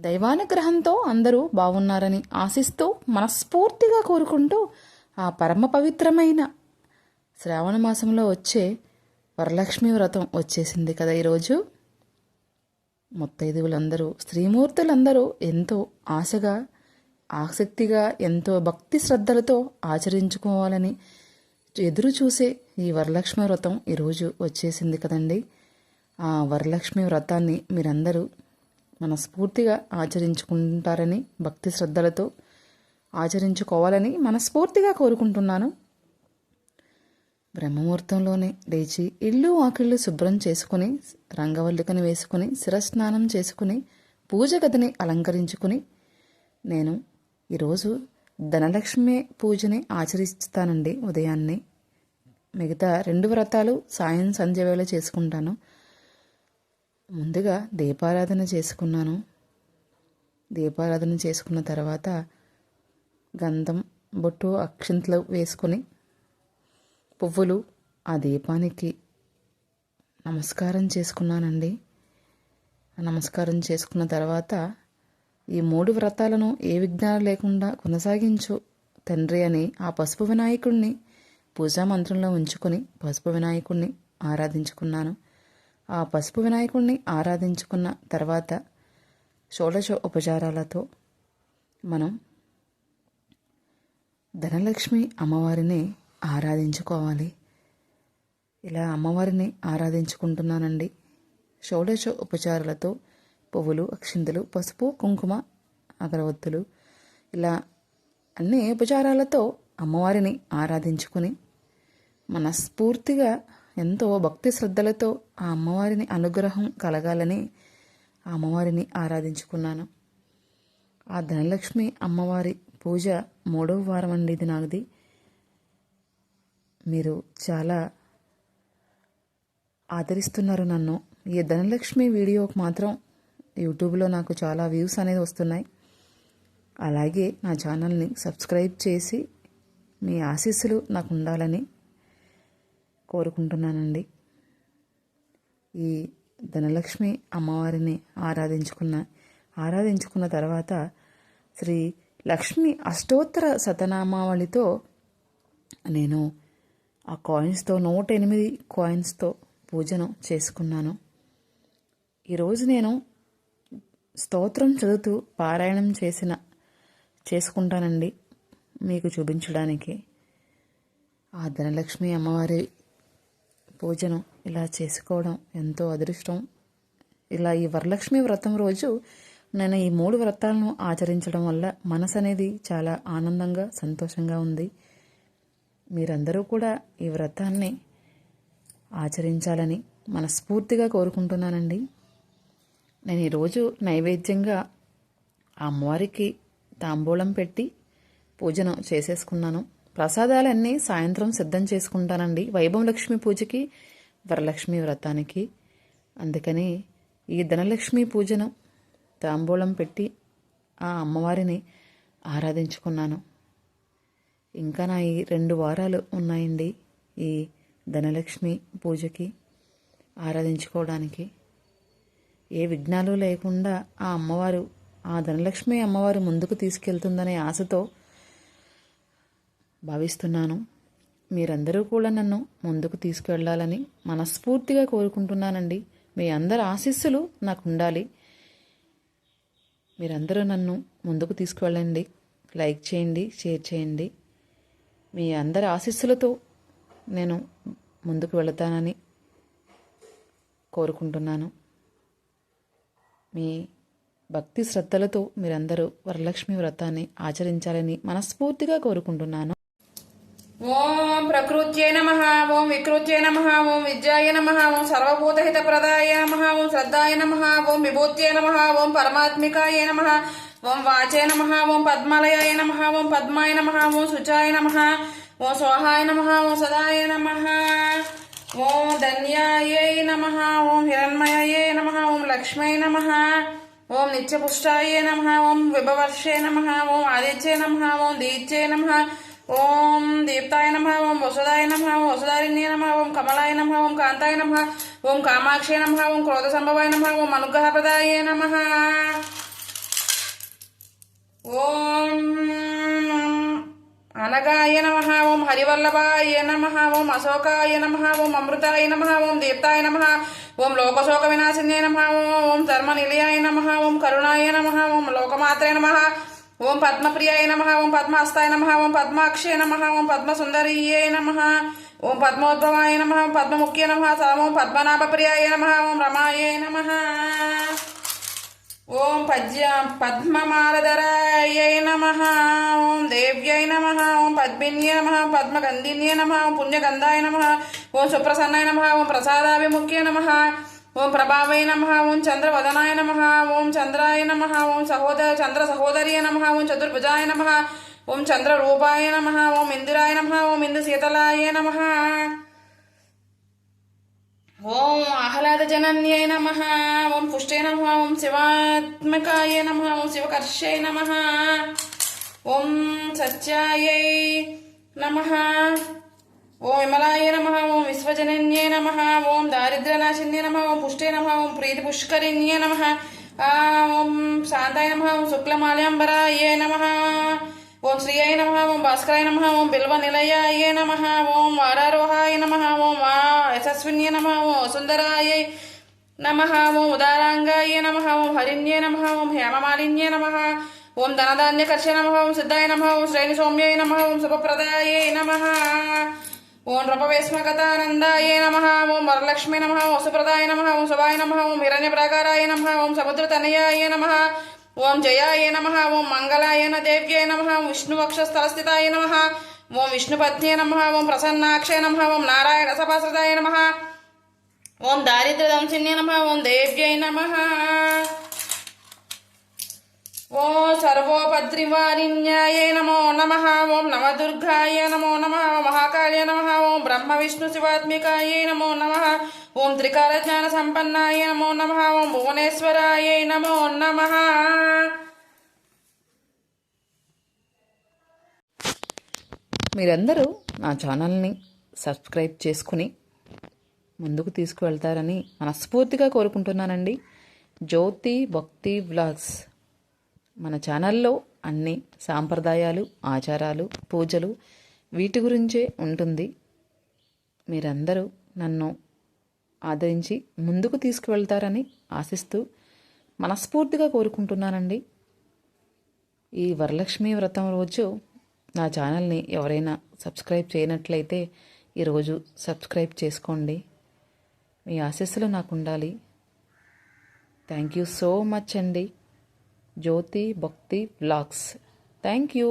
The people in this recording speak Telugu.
దైవానుగ్రహంతో అందరూ బాగున్నారని ఆశిస్తూ మనస్ఫూర్తిగా కోరుకుంటూ ఆ పరమ పవిత్రమైన శ్రావణ మాసంలో వచ్చే వరలక్ష్మి వ్రతం వచ్చేసింది కదా ఈరోజు. ముత్తైదువులందరూ స్త్రీమూర్తులందరూ ఎంతో ఆశగా ఆసక్తిగా ఎంతో భక్తి శ్రద్ధలతో ఆచరించుకోవాలని ఎదురు చూసే ఈ వరలక్ష్మి వ్రతం ఈరోజు వచ్చేసింది కదండి. ఆ వరలక్ష్మి వ్రతాన్ని మీరందరూ మనస్ఫూర్తిగా ఆచరించుకుంటారని భక్తి శ్రద్ధలతో ఆచరించుకోవాలని మనస్ఫూర్తిగా కోరుకుంటున్నాను. బ్రహ్మముహూర్తంలోనే లేచి ఇల్లు వాకిళ్ళు శుభ్రం చేసుకుని రంగవల్లికని వేసుకుని శిరస్నానం చేసుకుని పూజ గదిని అలంకరించుకుని నేను ఈరోజు ధనలక్ష్మి పూజని ఆచరిస్తానండి ఉదయాన్నే. మిగతా రెండు వ్రతాలు సాయం సంధ్య వేళ చేసుకుంటాను. ముందుగా దీపారాధన చేసుకున్నాను. దీపారాధన చేసుకున్న తర్వాత గంధం బొట్టు అక్షింతలు వేసుకొని పువ్వులు ఆ దీపానికి నమస్కారం చేసుకున్నానండి. నమస్కారం చేసుకున్న తర్వాత ఈ మూడు వ్రతాలను ఏ విఘ్నాలు లేకుండా కొనసాగించు తండ్రి అని ఆ పసుపు వినాయకుడిని పూజా మంత్రంలో ఉంచుకొని పసుపు వినాయకుడిని ఆరాధించుకున్నాను. ఆ పసుపు వినాయకుడిని ఆరాధించుకున్న తర్వాత షోడశ ఉపచారాలతో మనం ధనలక్ష్మి అమ్మవారిని ఆరాధించుకోవాలి. ఇలా అమ్మవారిని ఆరాధించుకుంటున్నానండి. షోడశ ఉపచారాలతో పువ్వులు అక్షింతలు పసుపు కుంకుమ అగరవత్తులు ఇలా అన్ని ఉపచారాలతో అమ్మవారిని ఆరాధించుకుని మనస్ఫూర్తిగా ఎంతో భక్తి శ్రద్ధలతో ఆ అమ్మవారిని అనుగ్రహం కలగాలని ఆ అమ్మవారిని ఆరాధించుకున్నాను. ఆ ధనలక్ష్మి అమ్మవారి పూజ మూడవ వారం అండి ఇది నాది మీరు చాలా ఆదరిస్తున్నారు నన్ను. ఈ ధనలక్ష్మి వీడియోకి మాత్రం యూట్యూబ్లో నాకు చాలా వ్యూస్ అనేది వస్తున్నాయి. అలాగే నా ఛానల్ని సబ్స్క్రైబ్ చేసి మీ ఆశీస్సులు నాకు ఉండాలని కోరుకుంటున్నానండి. ఈ ధనలక్ష్మి అమ్మవారిని ఆరాధించుకున్న ఆరాధించుకున్న తర్వాత శ్రీ లక్ష్మి అష్టోత్తర శతనామావళితో నేను ఆ కాయిన్స్తో నూట ఎనిమిది కాయిన్స్తో పూజను చేసుకున్నాను. ఈరోజు నేను స్తోత్రం చదువుతూ పారాయణం చేసిన చేసుకుంటానండి మీకు చూపించడానికి. ఆ ధనలక్ష్మి అమ్మవారి పూజను ఇలా చేసుకోవడం ఎంతో అదృష్టం. ఇలా ఈ వరలక్ష్మి వ్రతం రోజు నేను ఈ మూడు వ్రతాలను ఆచరించడం వల్ల మనసు అనేది చాలా ఆనందంగా సంతోషంగా ఉంది. మీరందరూ కూడా ఈ వ్రతాన్ని ఆచరించాలని మనస్ఫూర్తిగా కోరుకుంటున్నానండి. నేను ఈరోజు నైవేద్యంగా అమ్మవారికి తాంబూలం పెట్టి పూజను చేసేసుకున్నాను. ప్రసాదాలన్నీ సాయంత్రం సిద్ధం చేసుకుంటానండి. వైభవ లక్ష్మి పూజకి వరలక్ష్మి వ్రతానికి. అందుకని ఈ ధనలక్ష్మి పూజను తాంబూలం పెట్టి ఆ అమ్మవారిని ఆరాధించుకున్నాను. ఇంకా నా ఈ రెండు వారాలు ఉన్నాయండి ఈ ధనలక్ష్మి పూజకి ఆరాధించుకోవడానికి. ఏ విఘ్నాలు లేకుండా ఆ అమ్మవారు ఆ ధనలక్ష్మి అమ్మవారు ముందుకు తీసుకెళ్తుందనే ఆశతో భావిస్తున్నాను. మీరందరూ కూడా నన్ను ముందుకు తీసుకువెళ్ళాలని మనస్ఫూర్తిగా కోరుకుంటున్నానండి. మీ అందరి ఆశీస్సులు నాకు ఉండాలి మీరందరూ నన్ను ముందుకు తీసుకువెళ్ళండి లైక్ చేయండి షేర్ చేయండి. మీ అందరి ఆశీస్సులతో నేను ముందుకు వెళతానని కోరుకుంటున్నాను. మీ భక్తి శ్రద్ధలతో మీరందరూ వరలక్ష్మి వ్రతాన్ని ఆచరించాలని మనస్ఫూర్తిగా కోరుకుంటున్నాను. ఓం ప్రకృత్యే నమ ఓం వికృత్యే నమ ఓం విద్యాయ నమ ఓం సర్వభూతహితప్రదాయ నమ ఓం శ్రద్ధాయ నమ ఓం విభూత్యే నమ ఓం పరమాత్మికాయ నమ ఓం వాచే నమ ఓం పద్మాలయాయ నమ ఓం పద్మాయ నమ ఓం శుచాయ నమ ఓం స్వాహాయ నమ ఓం సదాయ నమ ఓం ధన్యాయై నమ ఓం హిరణ్మయాయ నమ ఓం లక్ష్మై నమ ఓం నిత్యపుష్టాయ నమ ఓం విభవర్షే నమ ఓం ఆదిత్యే నమ ఓం దీత్యే నమ ఓం దీప్తాయ నమ ఓం వసుదాయ నమ ఓం వసుదారిణ్య నమ ఓం కమలాయ నమ ఓం కాంతాయ నమ ఓం కామాక్షి నమ ఓం క్రోధ సంభవాయ నమ ఓం అనుగ్రహపదాయ నమ ఓం అనగాయ నమ ఓం హరివల్లభాయ నమ ఓం అశోకాయ నమ ఓం అమృతాయ నమ ఓం దీప్తాయ నమ ఓం లోకశోక వినాశిన్య నమ ఓం ధర్మ నిలయాయ నమ ఓం కరుణాయ నమ ఓం లోకమాత్రే నమ ఓం పద్మప్రియాయ నమ ఓం పద్మహస్తాయ నమ ఓం పద్మాక్షయ నమ ఓం పద్మసుందరీయే నమ ఓం పద్మోద్భవాయ నమ ఓం పద్మముఖ్య నమ ఓం పద్మనాభప్రియాయ నమ ఓం రమాయ నమ ఓం పద్య పద్మమాలధరాయ నమ ఓం దేవ్యై నమ ఓం పద్మిన్యే నమ పద్మగంధిన్యే నమ ఓం పుణ్యగంధాయ నమ ఓం సుప్రసన్నాయ నమ ఓం ప్రసాదాభిముఖ్య నమ ఓం ప్రభావై నమ ఓం చంద్రవదనాయ నమ ఓం చంద్రాయ నమ ఓం సహోదర చంద్ర సహోదరియ నమ ఓం చతుర్భుజాయ నమ ఓం చంద్రరూపాయ నమ ఓం ఇందిరాయ నమ ఓం ఇందు శీతలాయ నమ ఓం ఆహ్లాదజనన్యై నమ ఓం పుష్టే నమ ఓం శివాత్మకాయ నమ ఓం శివకర్షయ నమ ఓం సత్యాయై నమ ఓం విమలాయ నమ ఓం విశ్వజనన్యే నమ ఓం దారిద్ర్యనాశిన్యే నమ ఓం పుష్టే నమ ఓం ప్రీతి పుష్కరిణ్యే నమ ఓం శాంతాయ నమ ఓం శుక్లమాల్యాంబరాయ నమ ఓం శ్రీయాయ నమ ఓం భాస్కరాయ నమ ఓం బిల్వ నిలయాయ నమ ఓం వారారోహాయ నమ ఓం వా యశస్విన్య నమ ఓం వసుందరాయ నమ ఓం ఉదారాంగాయ నమ ఓం హరిణ్యే నమ ఓం హేమమాలిన్యే నమ ఓం ధనధాన్యకర్ష నమ ఓం సిద్ధాయ నమ ఓం శ్రేణి సౌమ్యాయ నమ ఓం శుభప్రదాయ నమ ఓం రూపవేశ్మగతానందాయ నమ ఓం వరలక్ష్మి నమ ఓం సుప్రదాయ నమ ఓం శుభాయ నమ ఓం హిరణ్యప్రాకారాయ నమ ఓం సముద్రతనయాయ నమ ఓం జయాయ నమ ఓం మంగళాయ దేవ్యాయ నమ విష్ణువక్షస్థలస్థితాయ నమ ఓం విష్ణుపత్నే నమ ఓం ప్రసన్నాక్షయ నమ ఓం నారాయణ సభాసృతాయ నమ ఓం దారిద్ర్యదంశిన్య నమ ఓం దేవ్యై నమ ఓ సర్వోపద్రివారిణ్యాయ నమో నమ. ఓం నవదుర్గాయ నమో నమ. మహాకాళయ నమ. ఓం బ్రహ్మ విష్ణు శివాత్మికాయ నమో నమ. ఓం త్రికాల జ్ఞాన సంపన్నాయ నమో నమ. ఓం భువనేశ్వరాయ నమో నమ. మీరందరూ నా ఛానల్ని సబ్స్క్రైబ్ చేసుకుని ముందుకు తీసుకువెళ్తారని మనస్ఫూర్తిగా కోరుకుంటున్నానండి. జ్యోతి భక్తి వ్లాగ్స్ మన ఛానల్లో అన్ని సాంప్రదాయాలు ఆచారాలు పూజలు వీటి గురించే ఉంటుంది. మీరందరూ నన్ను ఆదరించి ముందుకు తీసుకువెళ్తారని ఆశిస్తూ మనస్ఫూర్తిగా కోరుకుంటున్నానండి. ఈ వరలక్ష్మి వ్రతం రోజు నా ఛానల్ని ఎవరైనా సబ్స్క్రైబ్ చేయనట్లయితే ఈరోజు సబ్స్క్రైబ్ చేసుకోండి. మీ ఆశీస్సులు నాకు ఉండాలి. థ్యాంక్ యూ సో మచ్ అండి. జ్యోతి భక్తి వ్లాగ్స్ థ్యాంక్ యూ